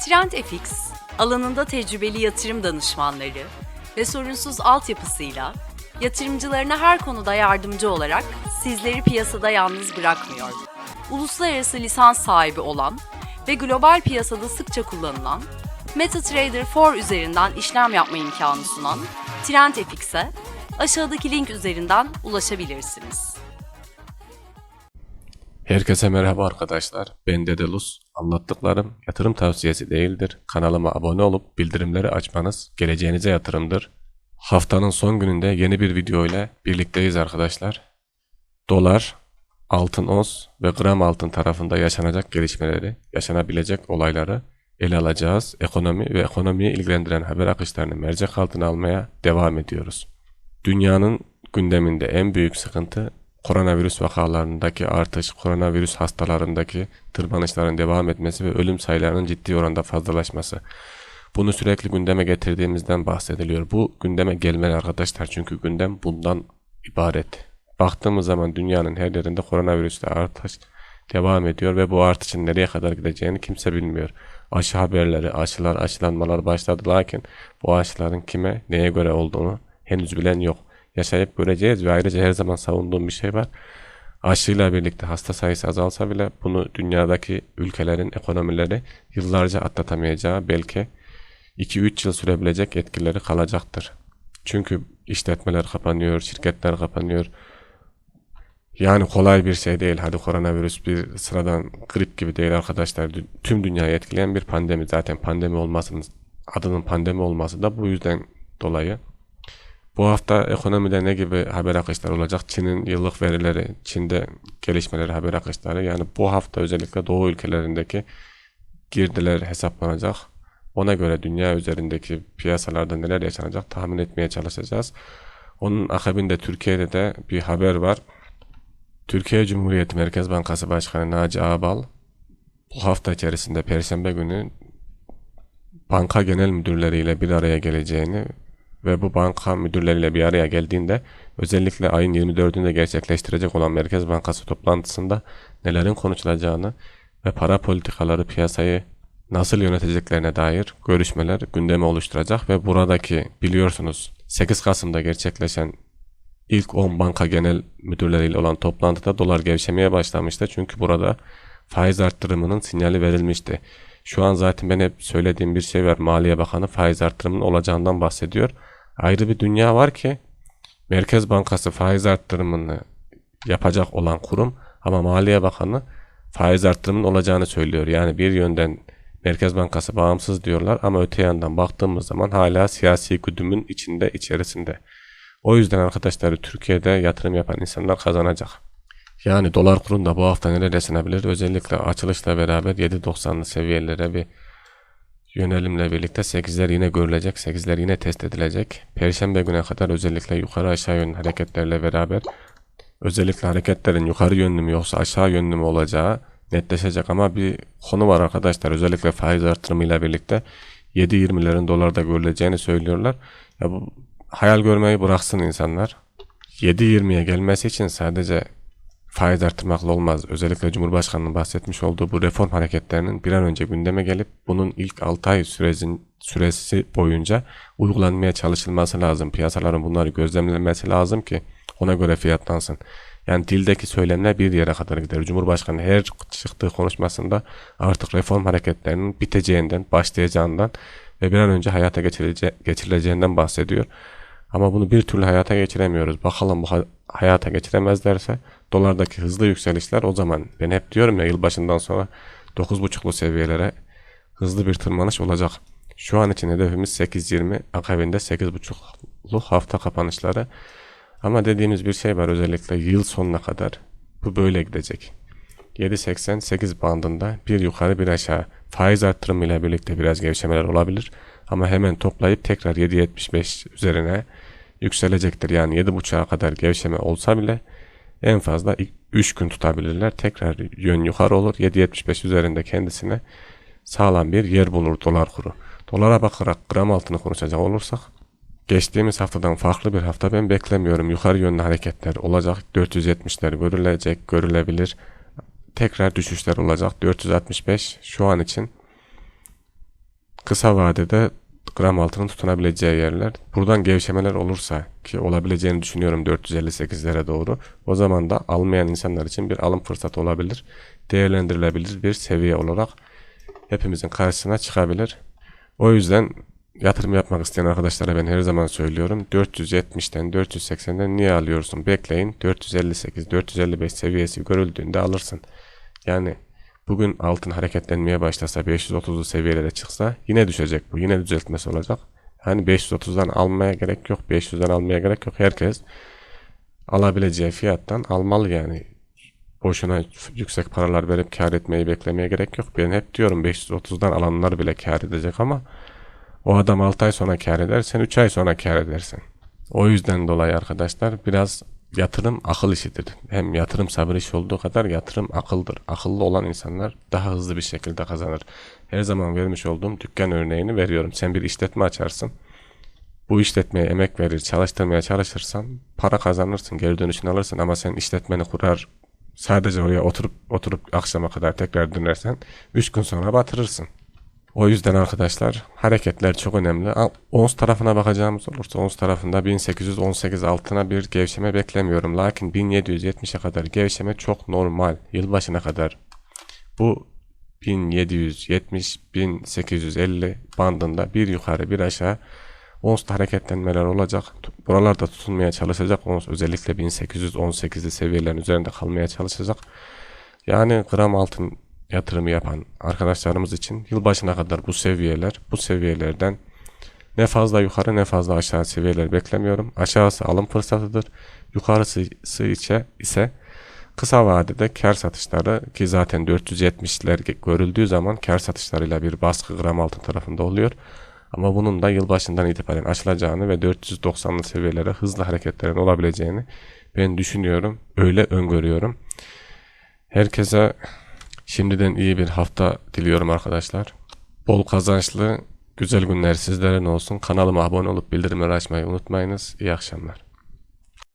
Trend FX, alanında tecrübeli yatırım danışmanları ve sorunsuz altyapısıyla yatırımcılarına her konuda yardımcı olarak sizleri piyasada yalnız bırakmıyor. Uluslararası lisans sahibi olan ve global piyasada sıkça kullanılan MetaTrader 4 üzerinden işlem yapma imkanı sunan Trend FX'e aşağıdaki link üzerinden ulaşabilirsiniz. Herkese merhaba arkadaşlar. Ben Dedelus. Anlattıklarım yatırım tavsiyesi değildir. Kanalıma abone olup bildirimleri açmanız geleceğinize yatırımdır. Haftanın son gününde yeni bir video ile birlikteyiz arkadaşlar. Dolar, altın ons ve gram altın tarafında yaşanacak gelişmeleri, yaşanabilecek olayları ele alacağız. Ekonomi ve ekonomiyi ilgilendiren haber akışlarını mercek altına almaya devam ediyoruz. Dünyanın gündeminde en büyük sıkıntı koronavirüs vakalarındaki artış, koronavirüs hastalarındaki tırmanışların devam etmesi ve ölüm sayılarının ciddi oranda fazlalaşması. Bunu sürekli gündeme getirdiğimizden bahsediliyor. Bu gündeme gelmeli arkadaşlar çünkü gündem bundan ibaret. Baktığımız zaman dünyanın her yerinde koronavirüste artış devam ediyor ve bu artışın nereye kadar gideceğini kimse bilmiyor. Aşı haberleri, aşılar, aşılanmalar başladı lakin bu aşıların kime, neye göre olduğunu henüz bilen yok yaşayıp göreceğiz ve ayrıca her zaman savunduğum bir şey var. Aşıyla birlikte hasta sayısı azalsa bile bunu dünyadaki ülkelerin ekonomileri yıllarca atlatamayacağı belki 2-3 yıl sürebilecek etkileri kalacaktır. Çünkü işletmeler kapanıyor, şirketler kapanıyor. Yani kolay bir şey değil. Hadi koronavirüs bir sıradan grip gibi değil arkadaşlar. Tüm dünyayı etkileyen bir pandemi. Zaten pandemi olmasının adının pandemi olması da bu yüzden dolayı. Bu hafta ekonomide ne gibi haber akışları olacak? Çin'in yıllık verileri, Çin'de gelişmeleri, haber akışları. Yani bu hafta özellikle Doğu ülkelerindeki girdiler hesaplanacak. Ona göre dünya üzerindeki piyasalarda neler yaşanacak tahmin etmeye çalışacağız. Onun akabinde Türkiye'de de bir haber var. Türkiye Cumhuriyeti Merkez Bankası Başkanı Naci Ağbal bu hafta içerisinde Perşembe günü banka genel müdürleriyle bir araya geleceğini ve bu banka müdürleriyle bir araya geldiğinde özellikle ayın 24'ünde gerçekleştirecek olan Merkez Bankası toplantısında nelerin konuşulacağını ve para politikaları piyasayı nasıl yöneteceklerine dair görüşmeler gündeme oluşturacak ve buradaki biliyorsunuz 8 Kasım'da gerçekleşen ilk 10 banka genel müdürleriyle olan toplantıda dolar gevşemeye başlamıştı. Çünkü burada faiz arttırımının sinyali verilmişti. Şu an zaten ben hep söylediğim bir şey var. Maliye Bakanı faiz arttırımının olacağından bahsediyor. Ayrı bir dünya var ki Merkez Bankası faiz arttırımını yapacak olan kurum ama Maliye Bakanı faiz arttırımının olacağını söylüyor. Yani bir yönden Merkez Bankası bağımsız diyorlar ama öte yandan baktığımız zaman hala siyasi güdümün içinde içerisinde. O yüzden arkadaşlar Türkiye'de yatırım yapan insanlar kazanacak. Yani dolar kurunda bu hafta neler yaşanabilir? Özellikle açılışla beraber 7.90'lı seviyelere bir yönelimle birlikte 8'ler yine görülecek. 8'ler yine test edilecek. Perşembe güne kadar özellikle yukarı aşağı yönlü hareketlerle beraber özellikle hareketlerin yukarı yönlü mü yoksa aşağı yönlü mü olacağı netleşecek ama bir konu var arkadaşlar. Özellikle faiz artırımıyla birlikte 7.20'lerin dolarda görüleceğini söylüyorlar. Ya bu hayal görmeyi bıraksın insanlar. 7.20'ye gelmesi için sadece faiz artırmakla olmaz. Özellikle Cumhurbaşkanı'nın bahsetmiş olduğu bu reform hareketlerinin bir an önce gündeme gelip bunun ilk 6 ay sürecin, süresi boyunca uygulanmaya çalışılması lazım. Piyasaların bunları gözlemlemesi lazım ki ona göre fiyatlansın. Yani dildeki söylemler bir yere kadar gider. Cumhurbaşkanı her çıktığı konuşmasında artık reform hareketlerinin biteceğinden, başlayacağından ve bir an önce hayata geçirilece geçirileceğinden bahsediyor. Ama bunu bir türlü hayata geçiremiyoruz. Bakalım bu hayata geçiremezlerse dolardaki hızlı yükselişler o zaman ben hep diyorum ya yılbaşından sonra 9.5'lu seviyelere hızlı bir tırmanış olacak. Şu an için hedefimiz 8.20 akabinde 8.5'lu hafta kapanışları. Ama dediğimiz bir şey var özellikle yıl sonuna kadar bu böyle gidecek. 7.88 bandında bir yukarı bir aşağı faiz arttırımı ile birlikte biraz gevşemeler olabilir. Ama hemen toplayıp tekrar 7.75 üzerine yükselecektir. Yani 7.5'a kadar gevşeme olsa bile en fazla 3 gün tutabilirler. Tekrar yön yukarı olur. 7.75 üzerinde kendisine sağlam bir yer bulur dolar kuru. Dolara bakarak gram altını konuşacak olursak geçtiğimiz haftadan farklı bir hafta ben beklemiyorum. Yukarı yönlü hareketler olacak. 470'ler görülecek, görülebilir. Tekrar düşüşler olacak. 465 şu an için kısa vadede gram altının tutunabileceği yerler. Buradan gevşemeler olursa ki olabileceğini düşünüyorum 458'lere doğru. O zaman da almayan insanlar için bir alım fırsatı olabilir. Değerlendirilebilir bir seviye olarak hepimizin karşısına çıkabilir. O yüzden yatırım yapmak isteyen arkadaşlara ben her zaman söylüyorum. 470'ten 480'den niye alıyorsun? Bekleyin. 458, 455 seviyesi görüldüğünde alırsın. Yani bugün altın hareketlenmeye başlasa 530'lu seviyelere çıksa yine düşecek bu. Yine düzeltmesi olacak. Hani 530'dan almaya gerek yok. 500'den almaya gerek yok. Herkes alabileceği fiyattan almalı yani. Boşuna yüksek paralar verip kar etmeyi beklemeye gerek yok. Ben hep diyorum 530'dan alanlar bile kar edecek ama o adam 6 ay sonra kar eder, sen 3 ay sonra kar edersin. O yüzden dolayı arkadaşlar biraz yatırım akıl işidir. Hem yatırım sabır işi olduğu kadar yatırım akıldır. Akıllı olan insanlar daha hızlı bir şekilde kazanır. Her zaman vermiş olduğum dükkan örneğini veriyorum. Sen bir işletme açarsın. Bu işletmeye emek verir, çalıştırmaya çalışırsan para kazanırsın, geri dönüşünü alırsın ama sen işletmeni kurar, sadece oraya oturup oturup akşama kadar tekrar dönersen 3 gün sonra batırırsın. O yüzden arkadaşlar hareketler çok önemli. Ons tarafına bakacağımız olursa ons tarafında 1818 altına bir gevşeme beklemiyorum. Lakin 1770'e kadar gevşeme çok normal. Yılbaşına kadar bu 1770-1850 bandında bir yukarı bir aşağı Ons'ta hareketlenmeler olacak. Buralarda tutunmaya çalışacak. Ons özellikle 1818'li seviyelerin üzerinde kalmaya çalışacak. Yani gram altın yatırımı yapan arkadaşlarımız için yılbaşına kadar bu seviyeler, bu seviyelerden ne fazla yukarı ne fazla aşağı seviyeler beklemiyorum. Aşağısı alım fırsatıdır. Yukarısı ise, ise kısa vadede kar satışları ki zaten 470'ler görüldüğü zaman kar satışlarıyla bir baskı gram altın tarafında oluyor. Ama bunun da yılbaşından itibaren açılacağını ve 490'lı seviyelere hızlı hareketlerin olabileceğini ben düşünüyorum. Öyle öngörüyorum. Herkese şimdiden iyi bir hafta diliyorum arkadaşlar. Bol kazançlı, güzel günler sizlerin olsun. Kanalıma abone olup bildirimleri açmayı unutmayınız. İyi akşamlar.